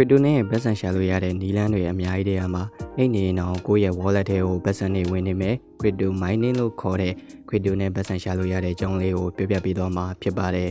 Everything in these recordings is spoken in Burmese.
ခွေတိုနဲ့ဘက်ဆန်ရှာလို့ရတဲ့နီလန်းတွေအများကြီးတည်းအမှာအိတ်နေရင်တော့ကိုယ့်ရဲ့ wallet ထဲကိုဘက်ဆန်တွေဝင်နေမယ် crypto mining လို့ခေါ်တဲ့ crypto နဲ့ဘက်ဆန်ရှာလို့ရတဲ့အကြောင်းလေးကိုပြောပြပေးသွားမှာဖြစ်ပါတယ်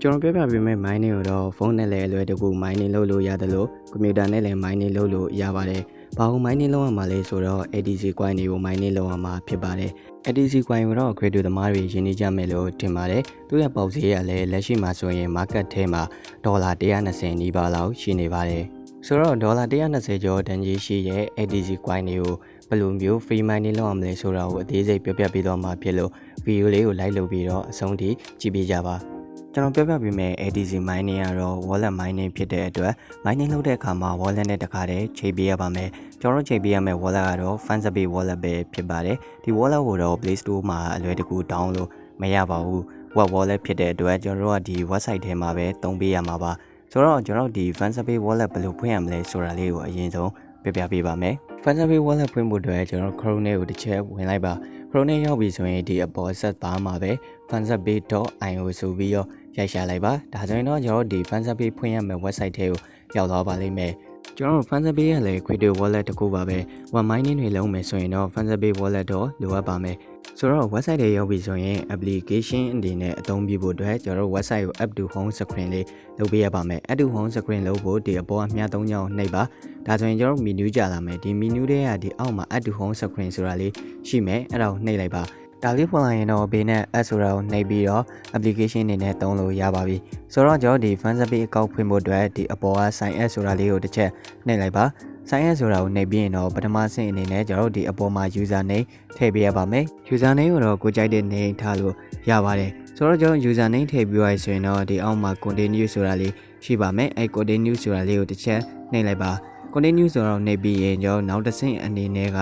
ကျွန်တော်ပြောပြပေးမယ့် mining ကိုတော့ဖုန်းနဲ့လည်းအလွယ်တကူ mining လုပ်လို့ရတယ်လို့ကွန်ပျူတာနဲ့လည်း mining လုပ်လို့ရပါတယ် ဘာလို့ mining လုပ်ရမှာလဲဆိုတော့ ADC coin တွေကို mining လုပ်ရမှာဖြစ်ပါတယ် ADC coin ကိုတော့ crypto သမားတွေရင်းနှီးကြမယ်လို့ထင်ပါတယ်သူရဲ့ပေါက်ဈေးကလည်းလက်ရှိမှာဆိုရင် market ထဲမှာဒေါ်လာ120နီးပါးလောက်ရှိနေပါတယ်ဆိုတော့ဒေါ်လာ120ကျော်တန်ကြီးရှိရဲ့ ADC coin တွေကိုဘယ်လိုမျိုး free mining လုပ်ရမလဲဆိုတာကိုအသေးစိတ်ပြောပြပေးသွားမှာဖြစ်လို့ဗီဒီယိုလေးကို like လုပ်ပြီးတော့အဆုံးထိကြည့်ပေးကြပါ ကျွန်တော်ပြောပြပေးမယ် ADC mining ကတော့ wallet mining ဖြစ်တဲ့အတွက် mining လုပ်တဲ့အခါမှာ wallet နဲ့တခါတည်းချိန်ပေးရပါမယ်ကျွန်တော်ချိန်ပေးရမယ့် wallet ကတော့ Fansabay wallet ပဲဖြစ်ပါတယ်ဒီ wallet ကိုတော့ Play Store မှာအလွယ်တကူ download မရပါဘူး web wallet ဖြစ်တဲ့အတွက်ကျွန်တော်တို့ကဒီ website ထဲမှာပဲသုံးပေးရမှာပါဆိုတော့ကျွန်တော်ဒီ Fansabay wallet ဘယ်လိုဖွင့်ရမလဲဆိုတာလေးကိုအရင်ဆုံးပြပြပေးပါမယ် Fansabay wallet ဖွင့်ဖို့အတွက်ကျွန်တော် Chrome နဲ့ကိုတစ်ချက်ဝင်လိုက်ပါ Chrome နဲ့ရောက်ပြီဆိုရင်ဒီအပေါ် set bar မှာပဲ fansabay.io ဆိုပြီးတော့ ရိုက်ရှာလိုက်ပါဒါဆိုရင်တော့ကျွန်တော်ဒီ fansabay ဖွင့်ရမယ့် website ထဲကိုရောက်သွားပါလိမ့်မယ်ကျွန်တော် fansabay ရဲ့လည်း crypto wallet တကူပါပဲ one mining တွေလုံးမယ်ဆိုရင်တော့ fansabay wallet တော့လိုအပ်ပါမယ်ဆိုတော့ website တွေရောက်ပြီဆိုရင် application အနေနဲ့အသုံးပြုဖို့အတွက်ကျွန်တော်တို့ website ကို app to home screen လေးလုပ်ပေးရပါမယ် app to home screen လုပ်ဖို့ဒီအပေါ်အမြတ်၃ညောင်းနှိပ်ပါဒါဆိုရင်ကျွန်တော် menu ကြာလာမယ်ဒီ menu တွေကဒီအောက်မှာ app to home screen ဆိုတာလေးရှိမယ်အဲ့ဒါကိုနှိပ်လိုက်ပါ ဒါလေးဖွင့်လိုက်ရင်တော့ဘေးနဲ့ app ဆိုတာကိုနှိပ်ပြီးတော့ application အနေနဲ့သုံးလို့ရပါပြီဆိုတော့ကျွန်တော်ဒီ fansabay account ဖွင့်ဖို့အတွက်ဒီအပေါ်က sign up ဆိုတာလေးကိုတစ်ချက်နှိပ်လိုက်ပါ sign up ဆိုတာကိုနှိပ်ပြီးရင်တော့ပထမဆင့်အနေနဲ့ကျွန်တော်တို့ဒီအပေါ်မှာ user name ထည့်ပေးရပါမယ် user name ကိုတော့ကိုကြိုက်တဲ့ name ထားလို့ရပါတယ်ဆိုတော့ကျွန်တော် user name ထည့်ပြီးရဆိုရင်တော့ဒီအောက်မှာ continue ဆိုတာလေးရှိပါမယ်အဲ continue ဆိုတာလေးကိုတစ်ချက်နှိပ်လိုက်ပါ continue ဆိုတော့နှိပ်ပြီးရင်ကျွန်တော်နောက်တစ်ဆင့်အနေနဲ့က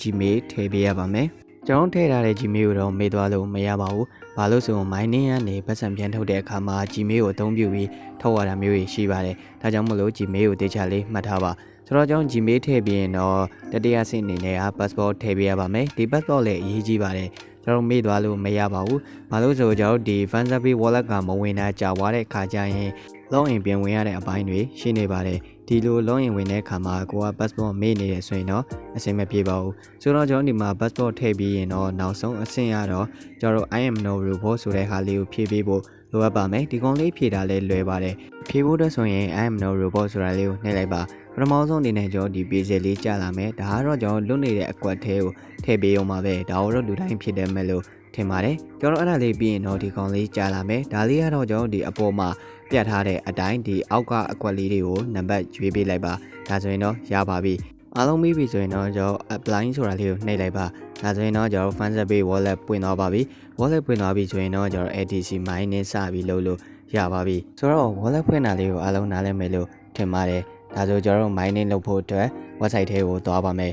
gmail ထည့်ပေးရပါမယ် ကျွန်တော်ထည့်ထားတဲ့ Gmail ကိုတော့မေ့သွားလို့မရပါဘူး။ဘာလို့ဆိုရင် mining ကနေပတ်စံပြန်ထုတ်တဲ့အခါမှာ Gmail ကိုအသုံးပြုပြီးထုတ်ရတာမျိုးကြီးရှိပါတယ်။ဒါကြောင့်မလို့ Gmail ကိုတေချာလေးမှတ်ထားပါ။ဆိုတော့ကျွန်တော် Gmail ထည့်ပြီးရင်တော့တတိယဆင့်အနေနဲ့က passport ထည့်ပေးရပါမယ်။ဒီ passport လည်းအရေးကြီးပါတယ်။ကျွန်တော်မေ့သွားလို့မရပါဘူး။ဘာလို့ဆိုကျွန်တော်ဒီ Fansabay wallet ကမဝင်တာကြာသွားတဲ့အခါကျရင် login ပြန်ဝင်ရတဲ့အပိုင်းတွေရှိနေပါတယ်။ ဒီလို login ဝင်တဲ့အခါမှာကိုက passport မေ့နေတယ်ဆိုရင်တော့အဆင်မပြေပါဘူး။ဆိုတော့ကျွန်တော်ဒီမှာ passport ထည့်ပြီးရင်တော့နောက်ဆုံးအဆင့်ရတော့ကျွန်တော် I am no robot ဆိုတဲ့ဟာလေးကိုဖြည့်ပေးဖို့လိုအပ်ပါမယ်။ဒီကောင်လေးဖြည့်တာလည်းလွယ်ပါတယ်။ဖြည့်ဖို့အတွက်ဆိုရင် I am no robot ဆိုတာလေးကိုနှိပ်လိုက်ပါပထမဆုံးအနေနဲ့ကျွန်တော်ဒီ page လေးကြာလာမယ်ဒါကတော့ကျွန်တော်လွတ်နေတဲ့အကွက်ထဲကိုထည့်ပေးအောင်ပါပဲဒါတော့လူတိုင်းဖြစ်တယ်မဲ့လို့ထင်ပါတယ်ကျွန်တော်အဲ့ဒါလေးပြီးရင်တော့ဒီကောင်လေးကြာလာမယ်ဒါလေးကတော့ကျွန်တော်ဒီအပေါ်မှာ ပြတ်ထားတဲ့အတိုင်းဒီအောက်ကအကွက်လေးတွေကိုနံပါတ်ရွေးပေးလိုက်ပါဒါဆိုရင်တော့ရပါပြီအားလုံးပြီးပြီဆိုရင်တော့ကျွန်တော် apply ဆိုတာလေးကိုနှိပ်လိုက်ပါဒါဆိုရင်တော့ကျွန်တော် Fansabay wallet ပွင့်သွားပါပြီ wallet ပွင့်သွားပြီဆိုရင်တော့ကျွန်တော် ATC mine နဲ့စပြီးလုပ်လို့ရပါပြီဆိုတော့ wallet ဖွင့်တာလေးကိုအားလုံးနားလည်မယ်လို့ထင်ပါတယ်ဒါဆိုကျွန်တော်တို့ mining လုပ်ဖို့အတွက် website ထဲကိုသွားပါမယ်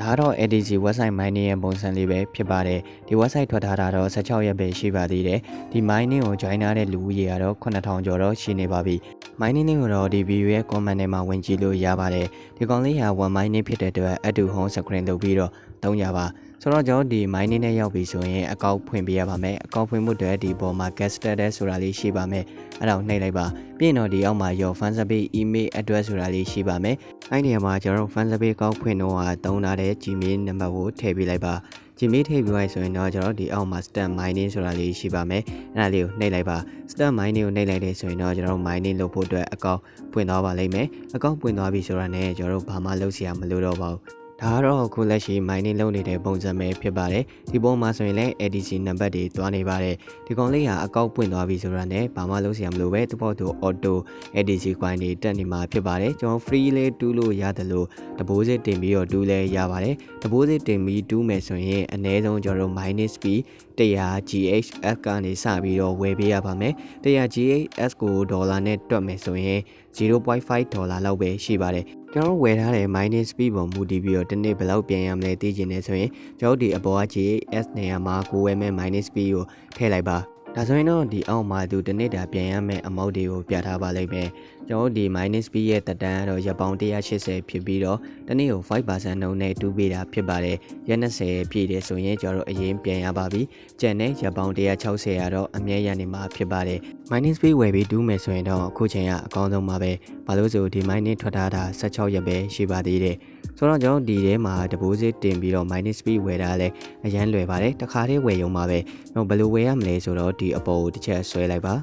ဒါကတော့ ADC website mining ရဲ့ပုံစံလေးပဲဖြစ်ပါတယ်ဒီ website ထွက်ထားတာတော့16ရက်ပဲရှိပါသေးတယ်ဒီ mining ကို join ထားတဲ့လူဦးရေကတော့9000ကျော်တော့ရှိနေပါပြီ mining ကိုတော့ဒီ video ရဲ့ comment ထဲမှာဝင်ကြည့်လို့ရပါတယ်ဒီကောင်လေးဟာ one mining ဖြစ်တဲ့အတွက် add to home screen လုပ်ပြီးတော့သုံးကြပါ ဆိုတော့ကျွန်တော်ဒီ mining နဲ့ရောက်ပြီဆိုရင်အကောင့်ဖွင့်ပေးရပါမယ်အကောင့်ဖွင့်မှုတွေဒီပေါ်မှာ get started ဆိုတာလေးရှိပါမယ်အဲ့ဒါကိုနှိပ်လိုက်ပါပြီးရင်တော့ဒီအောက်မှာ your fansabay email address ဆိုတာလေးရှိပါမယ်အဲ့ဒီနေရာမှာကျွန်တော် fansabay အကောင့်ဖွင့်တော့ဟာတုံးထားတဲ့ gmail နံပါတ်ကိုထည့်ပေးလိုက်ပါ Gmail ထည့်ပြီးသွားဆိုရင်တော့ကျွန်တော်ဒီအောက်မှာ start mining ဆိုတာလေးရှိပါမယ်အဲ့ဒါလေးကိုနှိပ်လိုက်ပါ start mining ကိုနှိပ်လိုက်တယ်ဆိုရင်တော့ကျွန်တော် mining လုပ်ဖို့အတွက်အကောင့်ပွင့်သွားပါလိမ့်မယ်အကောင့်ပွင့်သွားပြီဆိုတာနဲ့ကျွန်တော်ဘာမှလုပ်စရာမလိုတော့ပါဘူး ဒါကတော့အခုလက်ရှိ mining လုပ်နေတဲ့ပုံစံပဲဖြစ်ပါတယ်ဒီပုံမှာဆိုရင်လည်း ADC နံပါတ်တွေတွားနေပါတယ်ဒီကောင်လေးဟာအကောက်ပွင့်သွားပြီဆိုတာနဲ့ဘာမှလုပ်စရာမလိုပဲသူ့ဘောသူ auto ADC coin တွေတက်နေမှာဖြစ်ပါတယ်ကျွန်တော် free လေးတူးလို့ရတယ်လို့ deposit တင်ပြီးတော့တူးလဲရပါတယ် deposit တင်ပြီးတူးမယ်ဆိုရင်အနည်းဆုံးကျွန်တော် minus fee 100 GHS ကနေစပြီးတော့ဝယ်ပေးရပါမယ်100 GHS ကိုဒေါ်လာနဲ့တွက်မယ်ဆိုရင် 0.5ဒေါ်လာလောက်ပဲရှိပါတယ်ကျွန်တော်ဝယ်ထားတဲ့ minus speed ပုံမူတည်ပြီးတော့တစ်နေ့ဘယ်လောက်ပြန်ရမလဲသိချင်နေဆိုရင်ကျွန်တော်ဒီအပေါ်က GS နေရာမှာကိုဝယ်မဲ့ minus speed ကိုထည့်လိုက်ပါ ဒါဆိုရင်တော့ဒီအောက်မှာသူတစ်နေ့တာပြန်ရမယ့် amount တွေကိုပြထားပါလိမ့်မယ်ကျွန်တော်တို့ဒီ minus b ရဲ့တက်တန်းကတော့ရက်ပေါင်း180ဖြစ်ပြီးတော့တနေ့ကို5%နှုန်းနဲ့တူးပေးတာဖြစ်ပါတယ်ရက်20ပြည့်တယ်ဆိုရင်ကျွန်တော်တို့အရင်ပြန်ရပါပြီကျန်တဲ့ရက်ပေါင်း160ကတော့အမြဲရနေမှာဖြစ်ပါတယ် minus b ဝယ်ပြီးတူးမယ်ဆိုရင်တော့အခုချိန်ကအကောင်းဆုံးပါပဲဘာလို့ဆိုဒီ minus ထွက်ထားတာ16ရက်ပဲရှိပါသေးတယ် ဆိုတော့ကျွန်တော်ဒီထဲမှာ deposit တင်ပြီးတော့ minus b ဝယ်တာလဲအရန်လွယ်ပါတယ်တခါတည်းဝယ်ရုံပါပဲတော့ဘယ်လိုဝယ်ရမလဲဆိုတော့ဒီအပေါ်ကိုတစ်ချက်ဆွဲလိုက်ပါ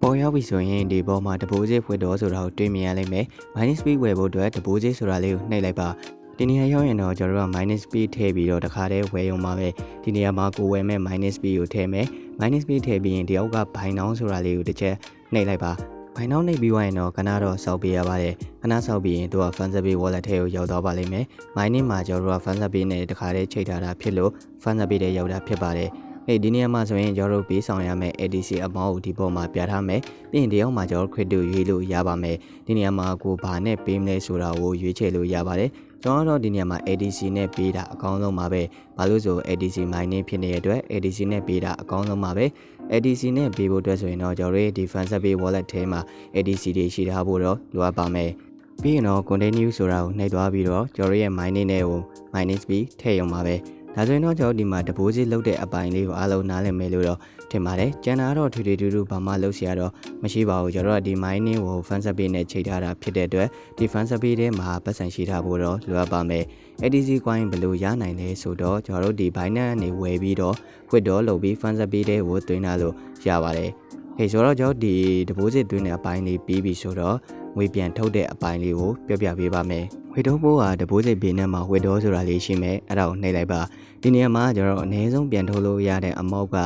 ပေါ်ရောက်ပြီဆိုရင်ဒီပေါ်မှာ deposit ဖွင့်တော့ဆိုတာကိုတွေ့မြင်ရလိမ့်မယ် minus b ဝယ်ဖို့အတွက် deposit ဆိုတာလေးကိုနှိပ်လိုက်ပါဒီနေရာရောက်ရင်တော့ကျွန်တော်တို့က minus b ထည့်ပြီးတော့တခါတည်းဝယ်ရုံပါပဲဒီနေရာမှာကိုဝယ်မဲ့ minus b ကိုထည့်မယ် minus b ထည့်ပြီးရင်ဒီအောက်ကဘိုင်နောင်းဆိုတာလေးကိုတစ်ချက်နှိပ်လိုက်ပါ ဘိုင်နောင်းနှိပ်ပြီးွားရင်တော့ခဏတော့စောက်ပေးရပါတယ်ခဏစောက်ပြီးရင်သူက Funsabe wallet ထဲကိုရောက်သွားပါလိမ့်မယ် mining မှာကျွန်တော်တို့က Funsabe နဲ့တခါတည်းချိန်ထားတာဖြစ်လို့ Funsabe ထဲရောက်တာဖြစ်ပါတယ်အေးဒီနေရာမှာဆိုရင်ကျွန်တော်တို့ပေးဆောင်ရမယ့် ADC အမောင်းကိုဒီပေါ်မှာပြထားမယ်။ပြီးရင်ဒီအောက်မှာကျွန်တော် credit ရွေးလို့ရပါမယ်။ဒီနေရာမှာကိုဘာနဲ့ပေးမလဲဆိုတာကိုရွေးချယ်လို့ရပါတယ်။ ကျွန်တော်တို့ဒီနေရာမှာ ADC နဲ့ပေးတာအကောင်းဆုံးပါပဲ။ဘာလို့ဆို ADC mining ဖြစ်နေတဲ့အတွက် ADC နဲ့ပေးတာအကောင်းဆုံးပါပဲ။ ADC နဲ့ပေးဖို့အတွက်ဆိုရင်တော့ကျွန်တော်တို့ဒီ Funsabe wallet ထဲမှာ ADC တွေရှိထားဖို့တော့လိုအပ်ပါမယ်။ပြီးရင်တော့ continue ဆိုတာကိုနှိပ်သွားပြီးတော့ကျွန်တော်ရဲ့ mining နဲ့ကို minus b ထည့်ရုံပါပဲ။ ဒါဆိုရင်တော့ကျွန်တော်ဒီမှာ deposit လုပ်တဲ့အပိုင်းလေးကိုအားလုံးနားလည်မယ်လို့တော့ထင်ပါတယ်။ကျန်တာတော့ထွေထွေတူတူဘာမှလုပ်စရာတော့မရှိပါဘူးကျွန်တော်ကဒီ mining ကို fund supply နဲ့ချိန်ထားတာဖြစ်တဲ့အတွက်ဒီ fund supply ထဲမှာပတ်စံရှိထားဖို့တော့လိုအပ်ပါမယ်။ ADC coin ဘယ်လိုရနိုင်လဲဆိုတော့ကျွန်တော်တို့ဒီ Binance ကနေဝယ်ပြီးတော့ withdraw လုပ်ပြီး fund supply ထဲကိုသွင်းလာလို့ရပါတယ်။ဟေးဆိုတော့ကျွန်တော်ဒီ deposit သွင်းတဲ့အပိုင်းလေးပြီးပြီဆိုတော့ ငွေပြန်ထုတ်တဲ့အပိုင်းလေးကိုပြောပြပေးပါမယ်။ဝေတိုးဘိုးဟာ deposit ပေးနေမှာဝေတိုးဆိုတာလေးရှိမယ်။အဲ့ဒါကိုနှိပ်လိုက်ပါ။ဒီနေရာမှာကျွန်တော်အနည်းဆုံးပြန်ထုတ်လို့ရတဲ့အမောက်က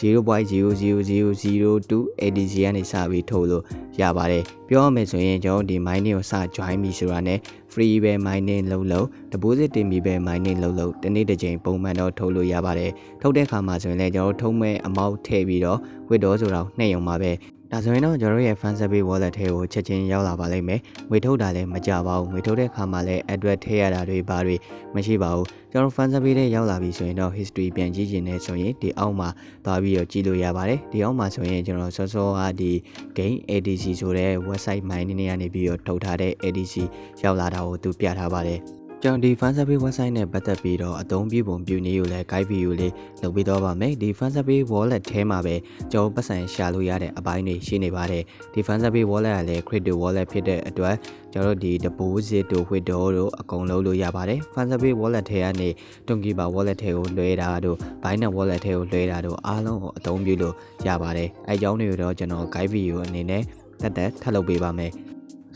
0.00002 ADC ကနေစပြီးထုတ်လို့ရပါတယ်။ပြောရမယ်ဆိုရင်ကျွန်တော်ဒီ mining ကိုစ join ပြီဆိုတာနဲ့ free ပဲ mining လုပ်လို့ deposit တင်ပြီးပဲ mining လုပ်လို့တနေ့တစ်ချိန်ပုံမှန်တော့ထုတ်လို့ရပါတယ်။ထုတ်တဲ့အခါမှာဆိုရင်လည်းကျွန်တော်ထုတ်မဲ့အမောက်ထည့်ပြီးတော့ withdraw ဆိုတာကိုနှိပ်ရုံပါပဲ။ ဒါဆိုရင်တော့ကျွန်တော်ရဲ့ Fansabe wallet ထဲကိုချက်ချင်းရောက်လာပါလိမ့်မယ်။ငွေထုတ်တာလည်းမကြပါဘူး။ငွေထုတ်တဲ့အခါမှာလည်း address ထည့်ရတာတွေဘာတွေမရှိပါဘူး။ကျွန်တော် Fansabe ထဲရောက်လာပြီဆိုရင်တော့ history ပြန်ကြည့်ခြင်းနဲ့ဆိုရင်ဒီအောက်မှာသွားပြီးတော့ကြည့်လို့ရပါတယ်။ဒီအောက်မှာဆိုရင်ကျွန်တော်စောစောကဒီ game ADC ဆိုတဲ့ website mining တွေကနေပြီးတော့ထုတ်ထားတဲ့ ADC ရောက်လာတာကိုသူပြထားပါတယ်။ ကျွန်တော်ဒီ fan survey website နဲ့ပတ်သက်ပြီးတော့အသုံးပြုပုံပြုနည်းကိုလည်း guide video လေးလုပ်ပေးတော့ပါမယ်ဒီ fan survey wallet ထဲမှာပဲကျွန်တော်ပတ်စံရှာလို့ရတဲ့အပိုင်းတွေရှိနေပါတယ်ဒီ fan survey wallet ကလည်း crypto wallet ဖြစ်တဲ့အတွက်ကျွန်တော်တို့ဒီ deposit တို့ withdraw တို့အကုန်လုံးလို့ရပါတယ် fan survey wallet ထဲကနေ Tonkiba wallet ထဲကိုလွှဲတာတို့ Binance wallet ထဲကိုလွှဲတာတို့အားလုံးကိုအသုံးပြုလို့ရပါတယ်အဲအကြောင်းတွေကိုတော့ကျွန်တော် guide video အနေနဲ့တက်တက်ထပ်လုပ်ပေးပါမယ်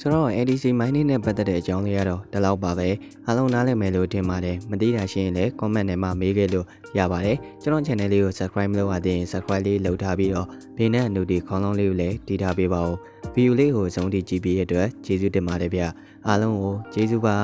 ဆိုတော့ ADC mining နဲ့ပတ်သက်တဲ့အကြောင်းလေးကတော့ဒီလောက်ပါပဲအားလုံးနားလည်မယ်လို့ထင်ပါတယ်မသိတာရှိရင်လည်း comment ထဲမှာမေးခဲ့လို့ရပါတယ်ကျွန်တော် channel လေးကို subscribe မလုပ်ရသေးရင် subscribe လေးလုပ်ထားပြီးတော့ဘေးနဲ့အနုဒီခေါင်းလုံးလေးကိုလည်းတီးထားပေးပါဦးဗီဒီယိုလေးကိုစုံတီကြည့်ပြီးရတဲ့အတွက်ကျေးဇူးတင်ပါတယ်ဗျအားလုံးကိုကျေးဇူးပါ